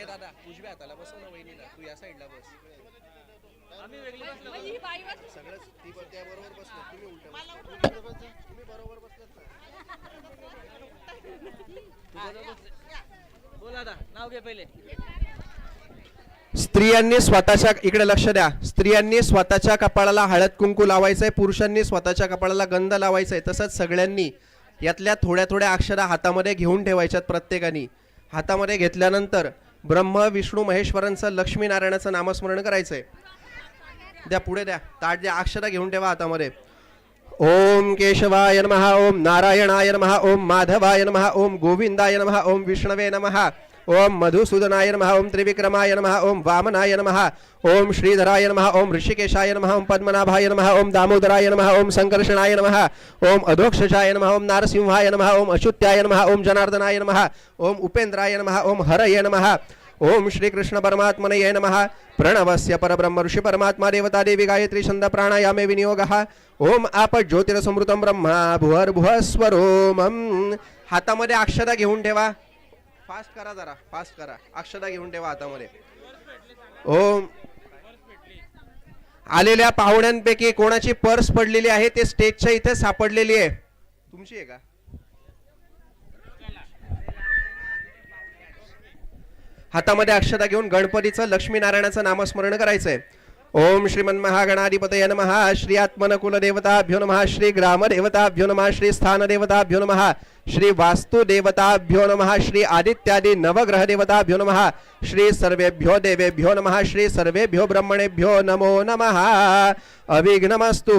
ए दादा उजव्या हाताला बसव ना वहिनीला. तू या साईडला बस. आम्ही वेगळी बसलो. मग ही बाई बस. सगळंच ती बसलो तुम्ही उलट तुम्ही बरोबर बसलात ना. बोला आता नाव घे पहिले. स्त्रियांनी स्वतःच्या इकडे लक्ष द्या. स्त्रियांनी स्वतःच्या कपाळाला हळद कुंकू लावायचंय. पुरुषांनी स्वतःच्या कपाळाला गंध लावायचंय. तसंच सगळ्यांनी यातल्या थोड्या थोड्या अक्षरा हातामध्ये घेऊन ठेवायच्यात प्रत्येकाने. हातामध्ये घेतल्यानंतर ब्रह्म विष्णू महेश्वरांचं लक्ष्मीनारायणाचं नामस्मरण करायचंय. द्या पुढे द्या. ताट द्या अक्षरा घेऊन ठेवा हातामध्ये. ओम केशवाय नमहा ओम नारायणाय नमहा ओम माधवाय नमहा ओम गोविंदाय नमः ओम विष्णवे नमः. ओम मधुसूदनाय नमः ओम त्रिविक्रमाय नमः ओम वामनाय नमः ओम श्रीधराय नमः ओम ऋषिकेशाय नमः ओम पद्मनाभाय नमः ओम दामोदराय नमः ओम संकर्षणाय नमः ओम अधोक्षशाय नमः ओम नारसिंहाय नमः ओम अशुत्याय नमः ओम जनार्दनाय नमः ओम उपेंद्राय नमः ओम हरये नमः ओम श्री कृष्ण नमः प्रणवस्य परब्रह्म ऋषि परमात्मा देवता देवी गायत्री छंद प्राणायामे विनियोगः ओम आप ज्योतिरसमृतम ब्रह्मा भुवर्भुव स्वरोमम हातामध्ये अक्षता घेऊन ठेवा फास्ट करा जरा फास्ट करा. अक्षता घेऊन ठेवा हातामध्ये. ओम. आलेल्या पाहुण्यांपैकी कोणाची पर्स पडलेली आहे ते स्टेजच्या इथे सापडलेली आहे. तुमची आहे का? हातामध्ये अक्षता घेऊन गणपतीचं लक्ष्मीनारायणाचं नामस्मरण करायचंय. ओम श्रीमन्महागणाधिपतय नमः श्री आत्मनकुलदेवताभ्यो नमः श्री ग्रामदेवताभ्यो नमः श्री स्थानदेवताभ्यो नमः श्री वास्तुदेवताभ्यो नमः श्री आदित्यादि नवग्रहदेवताभ्यो नमः श्री सर्वेभ्यो देवेभ्यो नमः श्री सर्वेभ्यो ब्रह्मणेभ्यो नमो नमः। अविघ्नमस्तु।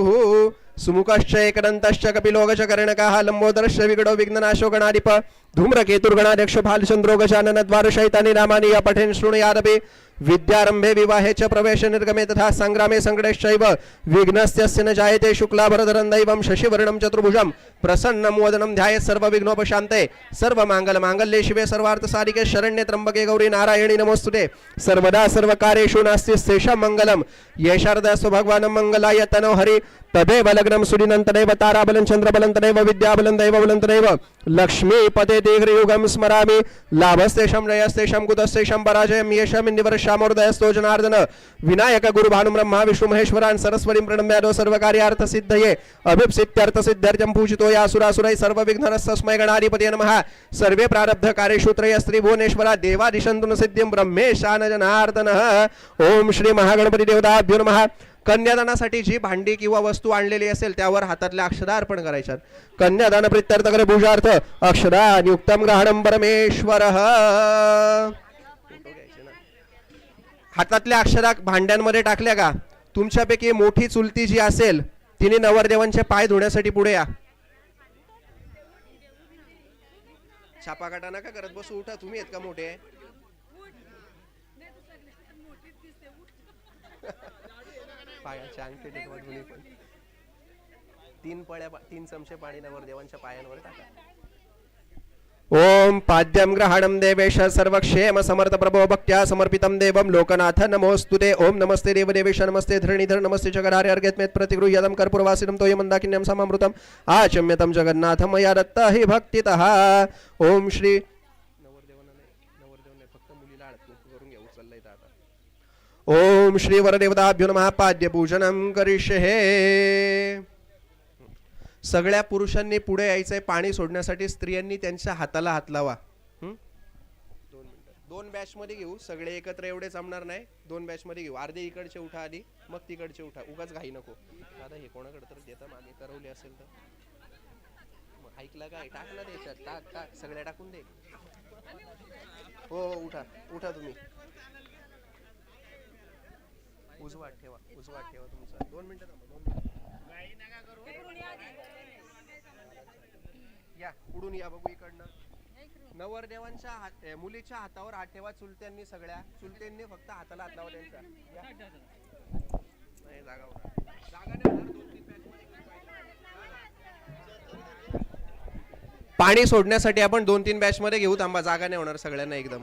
ओ ओ ताई सुमुखश्च कपिलोगच कर्णकाः लम्बोदरश्च विगडो विघ्ननाशो गणाधिप। धूम्रकेतुर्गणाध्यक्ष भालचन्द्रो गजानन द्वारशैतानि नामानि य पठेन शृणुयादपि। विद्यारम्भे विवाहे च प्रवेश निर्गमे तथा सङ्ग्रामे सङ्कटेश्चैव विघ्नस्य न जायते शुक्लाभरधरं दैवं शशिवर्णं चतुर्भुजं। प्रसन्नं वदनं ध्यायेत् सर्वविघ्नोपशान्ते। सर्वमाङ्गलमाङ्गल्ये शिवे सर्वार्थसारिके शरण्ये त्र्यम्बके गौरी नारायणी नमोस्तुते सर्वदा सर्वकार्येषु नास्ति शेषं मङ्गलं येषार्दस्व भगवानं मङ्गलाय तनो हरि तदेव लग्नं सुदिनं तदेव ताराबलं चन्द्रबलं तदेव विद्याबलं दैवबलं लक्ष्मीपते दीर्घयुगं स्मरामि। लाभस्तेषं जयस्तेषं कुतस्तेषं पराजयं येषां इन्दिवरश्यामोदयस्तो जनार्दन। विनायक गुरु भानु ब्रह्मा विष्णु महेश्वरान् सरस्वतीं प्रणम्यादो सर्वकार्यार्थसिद्धये। अभिप्सित्यर्थसिद्ध्यर्थं पूजितो यासुरासुरै सर्वविघ्नरस्तस्मै गणाधिपते नमः। सर्वे प्रारब्ध कार्येषु त्रय भुवनेश्वरा देवादिशन्तु न सिद्धिं ब्रह्मेशान जनार्दनः ओम श्री देवताभ्यो नमः। कन्यादानासाठी जी भांडी किंवा वस्तू आणलेली असेल त्यावर हातातल्या अक्षरा अर्पण करायच्यात. कन्यादान प्रित्यर्थ भुजार्थ अक्षरा अक्षदा ग्रहणम परमेश्वर हातातल्या अक्षरा भांड्यांमध्ये टाकल्या का? तुमच्यापैकी मोठी चुलती जी असेल तिने नवरदेवांचे पाय धुण्यासाठी पुढे या. छापा काटा नका करत बसू उठा. तुम्ही आहेत का मोठे? पायाच्या अंगठे टेकवा दोन्ही पण तीन पळ्या तीन चमचे पाणी नवरदेवांच्या पायांवर टाका. ओम पाद्यम ग्रहणम देवेश सर्वक्षेम समर्थ प्रभो भक्त्या समर्पितम देवम लोकनाथ नमोस्तुते ओम नमस्ते देवदेवेश नमस्ते धरणीधर नमस्ते जगदार्य अर्घ्यत्मेत प्रतिगृह्यतम कर्पूरवासिनम तोय मंदाकिन्यम समामृतम। आचम्यतम जगन्नाथ मया दत्त हि भक्तितः। ओम श्री नवरदेवांना नाही नवरदेव नाही फक्त मुलीला हळद कुंकू करून घ्या उचललंय इथं आता ओम श्री वरदेवताभ्यो नमः पाद्यपूजनम हे. सगळ्या पुरुषांनी पुढे यायचंय पाणी सोडण्यासाठी स्त्रियांनी त्यांच्या हाताला हात लावा. दोन दोन बॅच मध्ये घेऊ सगळे एकत्र एवढे जमणार नाही. दोन बॅच मध्ये घेऊ. अर्धे इकडचे उठा आधी मग तिकडचे उठा. उगाच घाई नको. आता हे कोणाकडे तर देता मागे करवले असेल तर. मग ऐकलं काय? टाक ना टाक टाक. सगळ्या टाकून दे. हो हो उठा. उठा तुम्ही. उजवा ठेवा उजवा ठेवा तुमचा. दोन मिनिटं थांबा दोन मिनिटं. या पुढून या बघू इकडनं. नवरदेवांच्या हात मुलीच्या हातावर हात ठेवा चुलत्यांनी सगळ्या. चुलत्यांनी फक्त हाताला हात लावा त्यांच्या नाही, जागा पाणी सोडण्यासाठी आपण दोन तीन बॅच मध्ये घेऊ. थांबा जागा नाही होणार सगळ्यांना एकदम.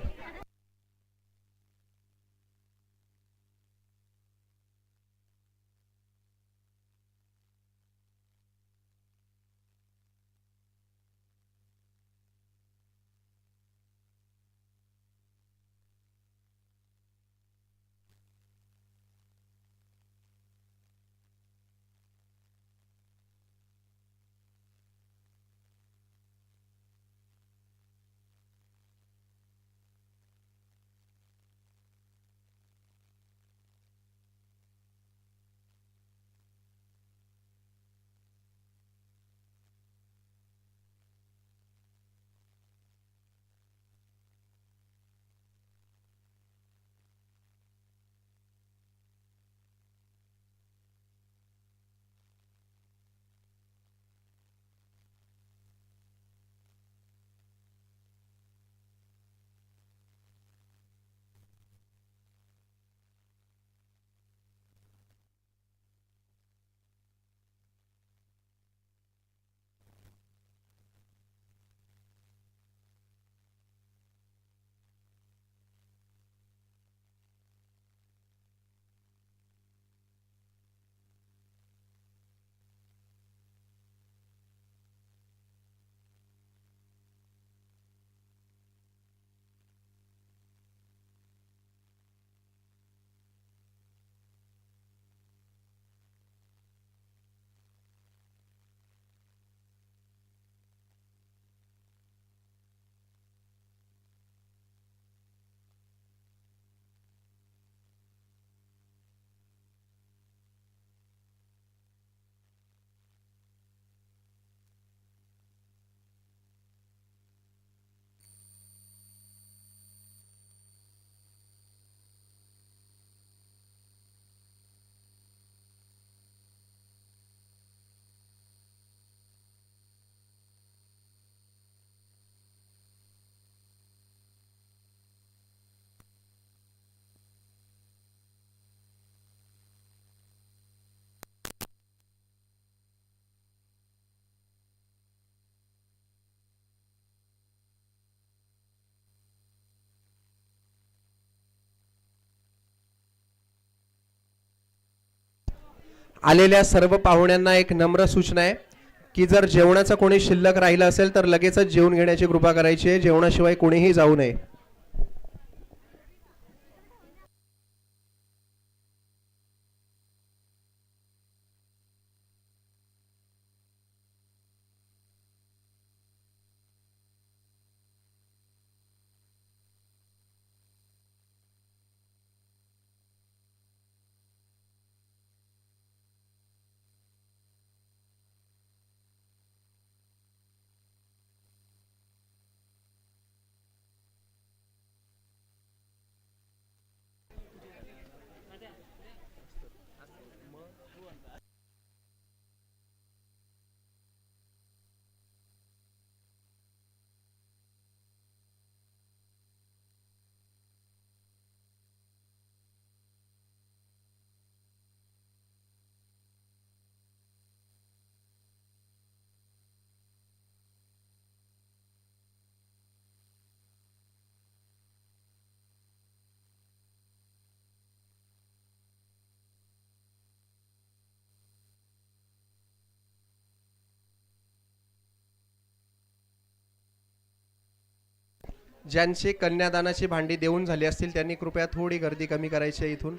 आलेल्या सर्व पाहुण्यांना एक नम्र सूचना आहे की जर जेवणाचं कोणी शिल्लक राहिलं असेल तर लगेचच जेवून घेण्याची कृपा करायची आहे. जेवणाशिवाय कोणीही जाऊ नये. ज्यांचे कन्यादानाची भांडी देऊन झाली असतील त्यांनी कृपया थोडी गर्दी कमी करायची इथून.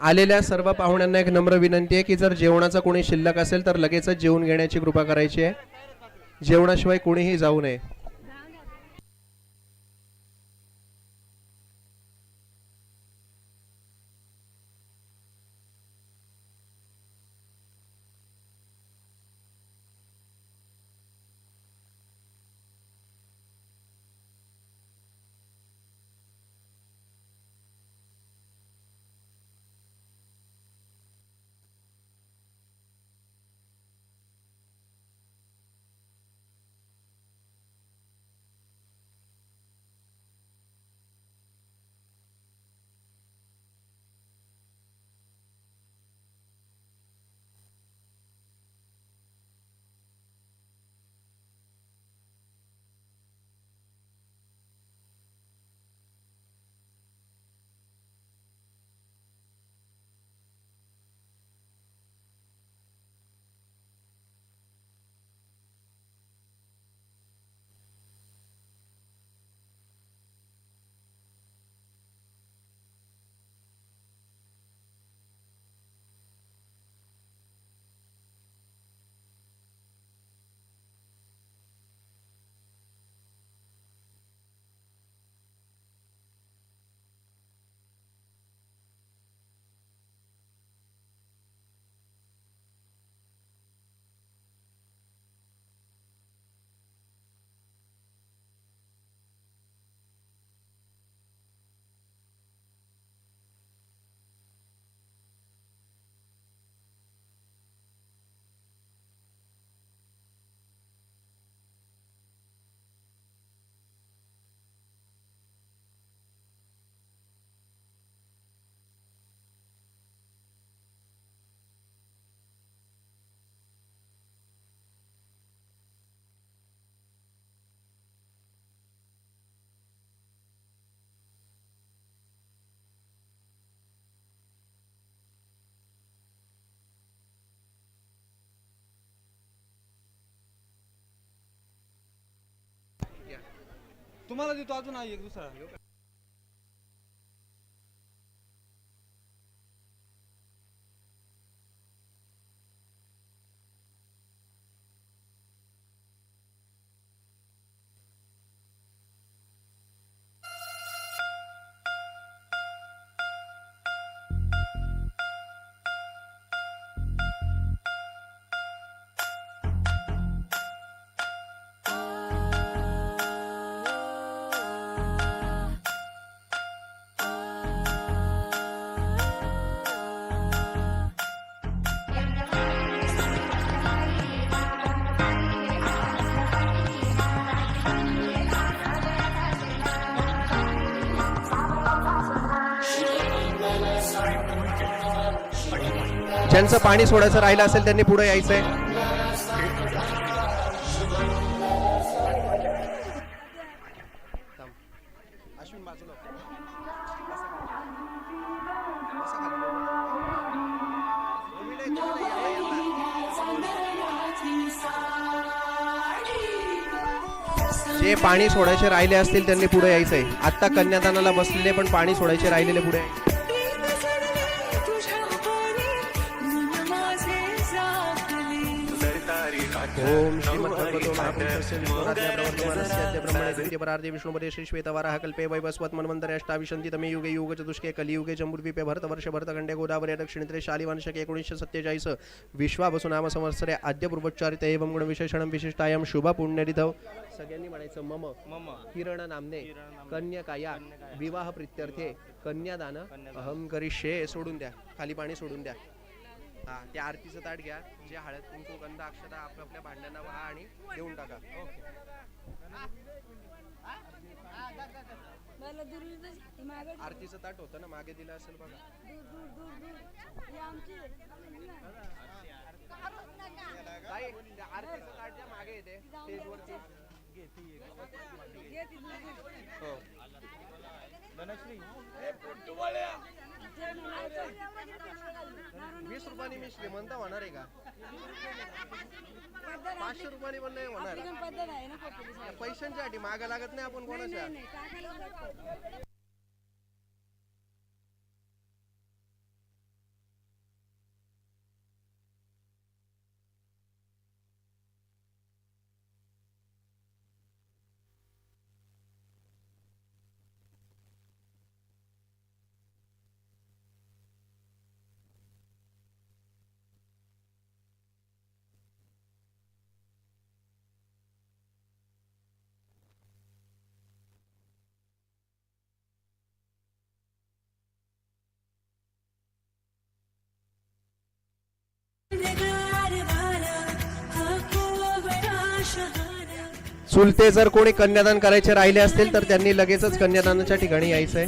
आलेल्या सर्व पाहुण्यांना एक नम्र विनंती आहे की जर जेवणाचा कोणी शिल्लक असेल तर लगेचच जेवून घेण्याची कृपा करायची आहे. जेवणाशिवाय कोणीही जाऊ नये. तुम्हाला देतो अजून आहे एक दुसरा. ज्यांचं पाणी सोडायचं राहिलं असेल त्यांनी पुढे यायचंय. जे पाणी सोडायचे राहिले असतील त्यांनी पुढे यायचंय. आता कन्यादानाला बसलेले पण पाणी सोडायचे राहिलेले पुढे. ओम श्रीमद्भगवतो विष्णुपदे श्री श्वेतवाराः कल्पे वैवस्वत् मन्वन्तरे अष्टाविशन्ति तमे युगे युग चतुष्के कलियुगे जम्बुद्वीपे भरतवर्ष भरतखंडे गोदावरी दक्षिणेत्रे शालिवांशके एकोणीसशे सत्तेचाळीस विश्वावसु नाम संवत्सरे आद्य पूर्वोच्चारित एवं गुणविशेषणं विशिष्टायां शुभ पुण्यरिधौ सगळ्यांनी म्हणायचं मम. मम. किरण नामने. कन्यकाया. विवाह प्रित्यर्थे कन्यादान. अहम करिष्ये. सोडून द्या. खाली पाणी सोडून द्या. हा ते आरतीचं ताट घ्या. जे हळद कुंकू गंध अक्षता आपापल्या भांड्यांना वाहा आणि देऊन टाका. मला दूर मागे आरतीचं ताट होतं ना मागे दिलं असेल बघा. दूर दूर दूर दूर ही आमची ताई, ते आरतीचं ताट ज्या मागे येते. स्टेजवरती. घे तिथलं दूर. हो वीस रुपयाने मी श्रीमंत होणार आहे का? पाचशे रुपयाने पण नाही होणार. पैशांच्या अटी मागा लागत नाही आपण कोणाच्या? चुलते जर कोणी कन्यादान करायचे राहिले असतील तर त्यांनी लगेचच कन्यादानाच्या ठिकाणी यायचंय.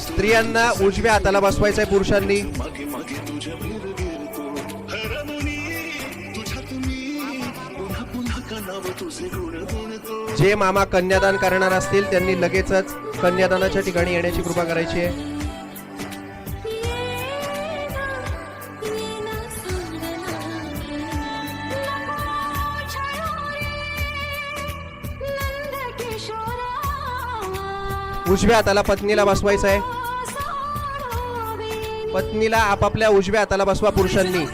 स्त्रियांना उजव्या हाताला बसवायचंय पुरुषांनी. जे मामा कन्यादान करणार असतील त्यांनी लगेचच कन्यादानाच्या ठिकाणी येण्याची कृपा करायची आहे. उजव्या हाताला पत्नीला बसवायचं आहे पत्नीला आपापल्या उजव्या हाताला बसवा पुरुषांनी.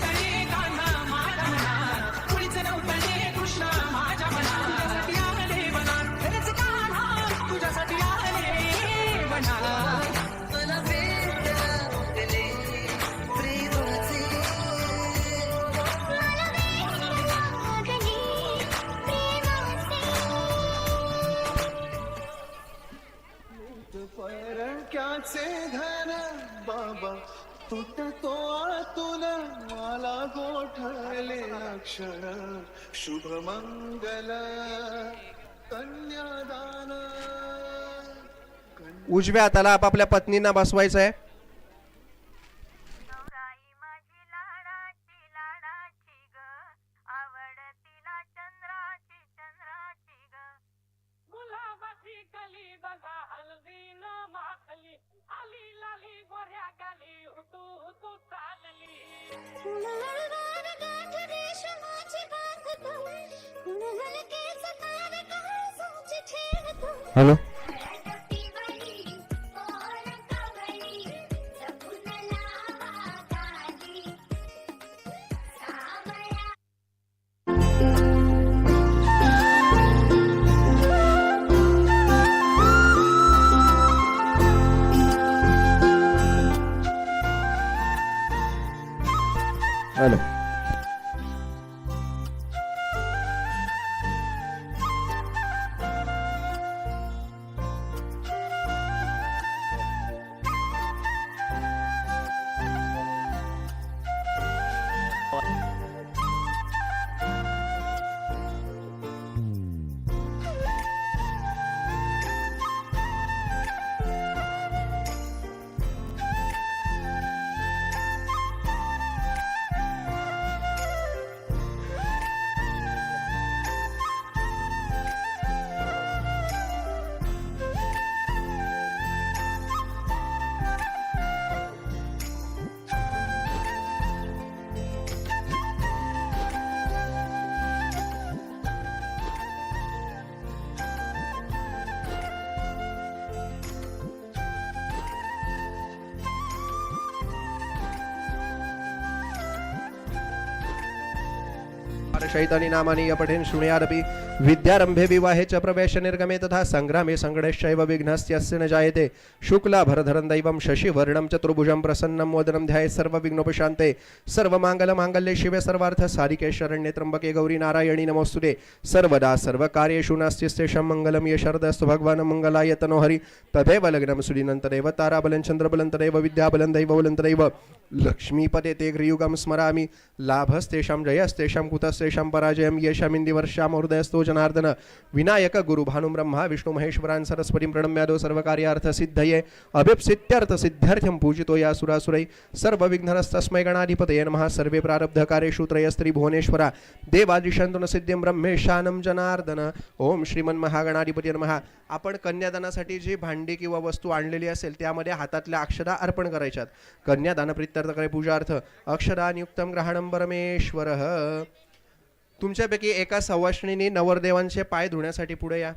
अक्षर कन्यादान। उजव्या हाताला आपापल्या पत्नींना बसवायचं आहे Hello? शैतानि नामानि पठेन शृणुयादपि। विद्यारम्भे विवाहे च प्रवेश निर्गमे तथा सङ्ग्रामे संगणेशैव विघ्नस्यस्य न जायते। शुक्लाभरधरं दैवं शशिवर्णं चतुर्भुजं प्रसन्नं वदनं ध्याये सर्वविघ्नोपशान्ते। सर्वमाङ्गलमाङ्गल्ये शिवे सर्वार्थ सारिके शरण्ये त्र्यम्बके गौरी नारायणी नमोस्तुते सर्वदा सर्वकार्येषु नास्त्यस्तेषां मङ्गलं ये शरदस्तु भगवान् मङ्गलाय तनोहरि। तथैव लग्नं सुदिनं ताराबलं चन्द्रबलन्तरेव विद्याबलं दैवबलं तदैव लक्ष्मीपदे ते घ्रियुगं स्मरामि। लाभस्तेषां जयस्तेषां कुतस्तेषां पराजयं येषामिन्दिवर्षां हृदयस्थो जनार्दन। विनायक गुरु भानुं ब्रह्मा विष्णु महेश्वरान् सरस्वतीं प्रणम्यादो सर्वकार्यार्थसिद्धये अभिप्सित्यर्थ सिद्ध्यर्थ्यं पूजितो या सुरासुरै सर्वविघ्नरस्तस्मै गणाधिपतये नमः। सर्वे प्रारब्धकारेषु त्रयस्त्रिभुवनेश्वरा देवादिशन्तु सिद्धिं ब्रह्मेशानं जनार्दन। ओम श्रीमन्महागणाधिपती नमः। आपण कन्यादानासाठी जी भांडी किंवा वस्तू आणलेली असेल त्यामध्ये हातातल्या अक्षरा अर्पण करायच्यात। कन्यादान पूजार्थ। अक्षरानियुक्तं ग्रहणं परमेश्वरः। तुमच्यापैकी एका सवाष्णीने नवरदेवांचे पाय धुण्यासाठी पुढे या.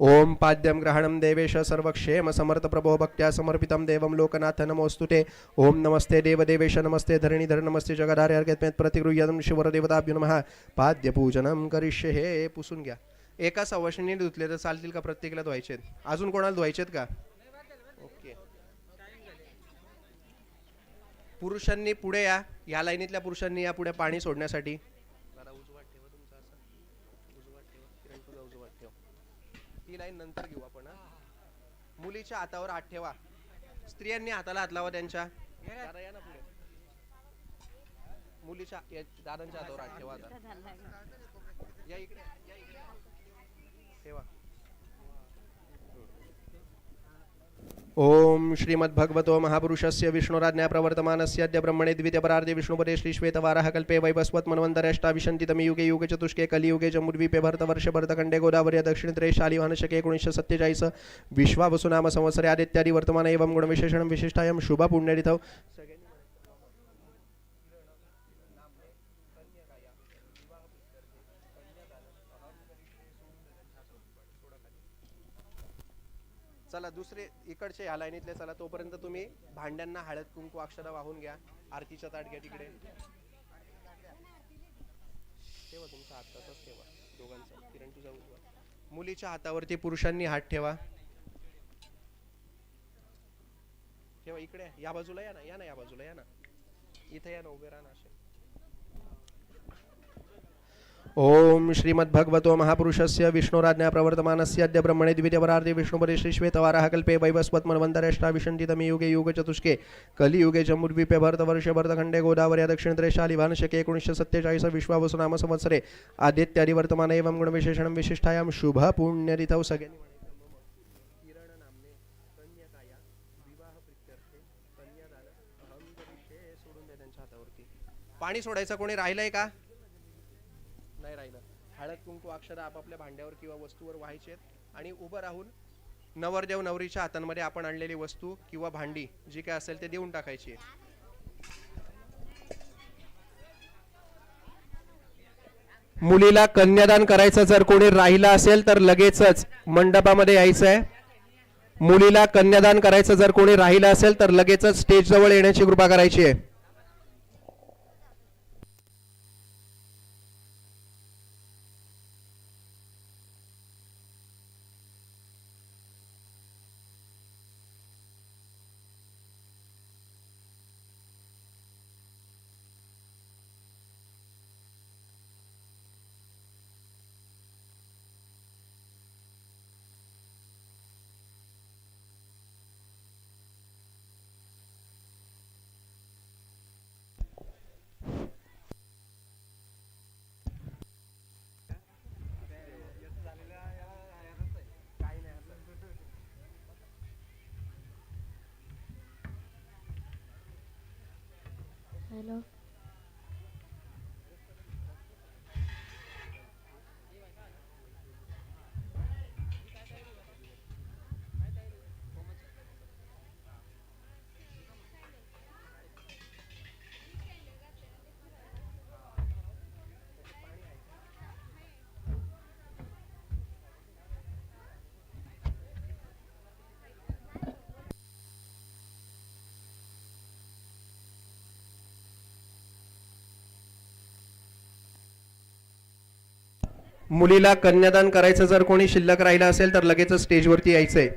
ओम पाद्यम ग्रहणम देवेश सर्वक्षेम समर्थ प्रभो भक्त्या समर्पितं देवं लोकनाथ नमोस्तुते ओम नमस्ते देवदेवेश नमस्ते धरणीधर नमस्ते जगधारे अर्घ्यत्मेत प्रतिगृह्यतं शिवरदेवताभ्यो नमः. पाद्यपूजनं करिष्ये हे पुसून घ्या. एका सवाशिनी धुतले तर चालतील का? प्रत्येकाला धुवायचे आहेत अजून कोणाला धुवायचे आहेत का? ओके. पुरुषांनी पुढे या. या लाईनीतल्या पुरुषांनी या पुढे पाणी सोडण्यासाठी. ती लाईन नंतर घेऊ आपण मुलीच्या हातावर हात ठेवा. स्त्रियांनी हाताला हात लावा त्यांच्या. मुलीच्या दादांच्या हातावर हात ठेवा या इकडे. या ओम श्रीमद्भगवतो महापुरुषस्य विष्णुराज्ञा प्रवर्तमानस्य अद्य ब्रह्मणे द्वितीयपरार्धे विष्णुपरे श्रीश्वेतवाराः कल्पे वैवस्वत् मन्वन्तरेष्टाविशन्तितमे युगे युगे चतुष्के कलियुगे जमुर्वीपे भरतवर्ष भरतखण्डे गोदावरी दक्षिणत्रे शालिवानशके एकोणीसशे सत्तेचाळीस विश्वावसुनाम संवत्सरे आदित्यादि वर्तमान एवं गुणविशेषणं विशिष्टायां शुभ पुण्यरितौ चला दुसरे इकडचे ह्या लाईनीतले चला तोपर्यंत तुम्ही भांड्यांना हळद कुंकू अक्षरा वाहून घ्या. आरतीच्या ताट घ्या तिकडे. ठेवा तुमचा हात तसाच ठेवा दोघांचा. किरण तुझा उजवा. मुलीच्या हातावरती पुरुषांनी हात ठेवा. ठेवा इकडे या बाजूला या ना या ना या बाजूला या ना. इथे या ना उभे राहा ना असे. ओम श्रीमद्भगवतो महापुरुषस्य विष्णुराज्ञा प्रवर्तमानस्य अद्य ब्रह्मणे द्वितीयपरार्धे विष्णुपदे श्रीश्वेतवाराः कल्पे वैवस्वत्मन्वन्तरेष्टाविशन्तितमे युगे युगे चतुष्के कलियुगे जम्बुद्वीपे भरतवर्षे भरतखण्डे गोदावर्या दक्षिणत्रे शालिभानशके एकोणीसशे सत्तेचाळीस विश्वावसुनाम संवत्सरे आदित्यादि वर्तमान एवं गुणविशेषणं विशिष्टायां शुभ पुण्यरितौ सगे पाणी सोडायचं कोणी राहिलंय का? नाही राहिलं. हळद कुंकू अक्षर आपापल्या भांड्यावर किंवा वस्तूवर व्हायचे आहेत. आणि उभं राहून नवरदेव नवरीच्या हातांमध्ये आपण आणलेली वस्तू किंवा भांडी जी काय असेल ते देऊन टाकायची आहे मुलीला कन्यादान करायचं जर कोणी राहिलं असेल तर लगेचच मंडपामध्ये यायचं आहे मुलीला कन्यादान करायचं जर कोणी राहिलं असेल तर लगेचच स्टेज जवळ येण्याची कृपा करायची आहे. hello. मुलीला कन्यादान करायचं जर कोणी शिल्लक राहिलं असेल तर लगेचच स्टेजवरती यायचंय.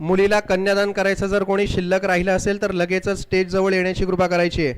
मुलीला कन्यादान करायचं जर कोणी शिल्लक राहिलं असेल तर लगेचच स्टेजजवळ येण्याची कृपा करायची आहे.